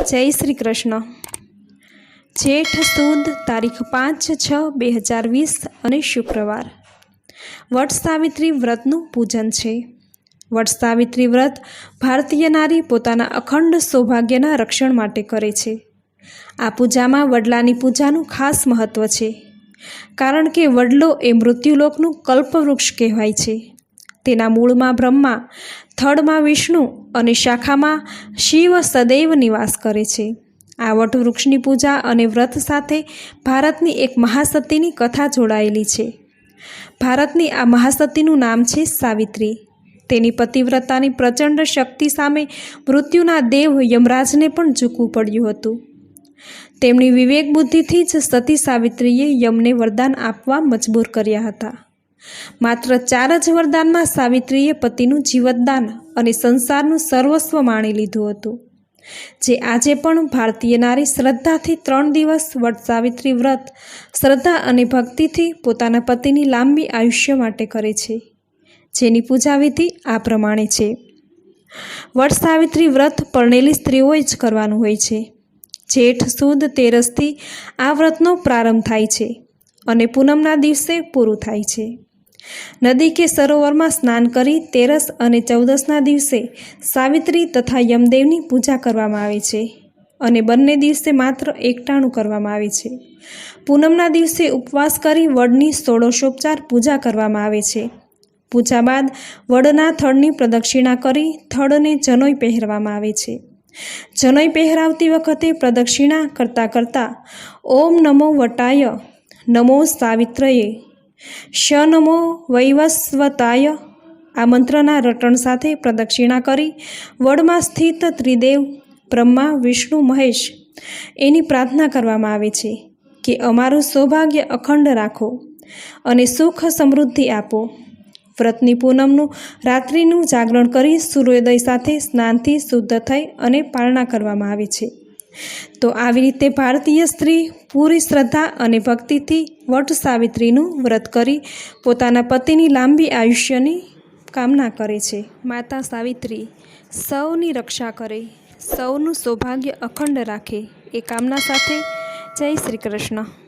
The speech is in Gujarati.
જય શ્રી કૃષ્ણ. જેઠ સુદ તારીખ પાંચ છ બે હજાર વીસ અને શુક્રવાર. વટ સાવિત્રી વ્રતનું પૂજન છે. વટ સાવિત્રી વ્રત ભારતીય નારી પોતાના અખંડ સૌભાગ્યના રક્ષણ માટે કરે છે. આ પૂજામાં વડલાની પૂજાનું ખાસ મહત્ત્વ છે. કારણ કે વડલો એ મૃત્યુલોકનું કલ્પવૃક્ષ કહેવાય છે. તેના મૂળમાં બ્રહ્મા, થડમાં વિષ્ણુ અને શાખામાં શિવ સદૈવ નિવાસ કરે છે. આ વટવૃક્ષની પૂજા અને વ્રત સાથે ભારતની એક મહાસતીની કથા જોડાયેલી છે. ભારતની આ મહાસતીનું નામ છે સાવિત્રી. તેની પતિવ્રતાની પ્રચંડ શક્તિ સામે મૃત્યુના દેવ યમરાજને પણ ઝૂકવું પડ્યું હતું. તેમની વિવેક બુદ્ધિથી જ સતી સાવિત્રીએ યમને વરદાન આપવા મજબૂર કર્યા હતા. માત્ર ચાર જ વરદાનમાં સાવિત્રીએ પતિનું જીવતદાન અને સંસારનું સર્વસ્વ માણી લીધું હતું. જે આજે પણ ભારતીય નારી શ્રદ્ધાથી ત્રણ દિવસ વટ સાવિત્રી વ્રત, શ્રદ્ધા અને ભક્તિથી પોતાના પતિની લાંબી આયુષ્ય માટે કરે છે. જેની પૂજા વિધિ આ પ્રમાણે છે. વટ સાવિત્રી વ્રત પરણેલી સ્ત્રીઓએ જ કરવાનું હોય છે. જેઠ, સુદ, તેરસથી આ વ્રતનો પ્રારંભ થાય છે અને પૂનમના દિવસે પૂરું થાય છે. નદી કે સરોવરમાં સ્નાન કરી તેરસ અને ચૌદસના દિવસે સાવિત્રી તથા યમદેવની પૂજા કરવામાં આવે છે અને બંને દિવસે માત્ર એકટાણું કરવામાં આવે છે. પૂનમના દિવસે ઉપવાસ કરી વડની ષોડશોપચાર પૂજા કરવામાં આવે છે. પૂજા બાદ વડના થડની પ્રદક્ષિણા કરી થડને જનોઈ પહેરવામાં આવે છે. જનોઈ પહેરાવતી વખતે પ્રદક્ષિણા કરતાં કરતાં ઓમ નમો વટાય, નમો સાવિત્રયે શ નમો વૈવસ્વતાય આ મંત્રના રટણ સાથે પ્રદક્ષિણા કરી વડમાં સ્થિત ત્રિદેવ, બ્રહ્મા, વિષ્ણુ, મહેશ એની પ્રાર્થના કરવામાં આવે છે કે અમારું સૌભાગ્ય અખંડ રાખો અને સુખ સમૃદ્ધિ આપો. વ્રતની પૂનમનું રાત્રિનું જાગરણ કરી સૂર્યોદય સાથે સ્નાનથી શુદ્ધ થઈ અને પારણા કરવામાં આવે છે. તો આવી રીતે ભારતીય સ્ત્રી પૂરી શ્રદ્ધા અને ભક્તિથી વટ સાવિત્રીનું વ્રત કરી પોતાના પતિની લાંબી આયુષ્યની કામના કરે છે. માતા સાવિત્રી, સૌની રક્ષા કરે, સૌનું સૌભાગ્ય અખંડ રાખે એ કામના સાથે જય શ્રી કૃષ્ણ.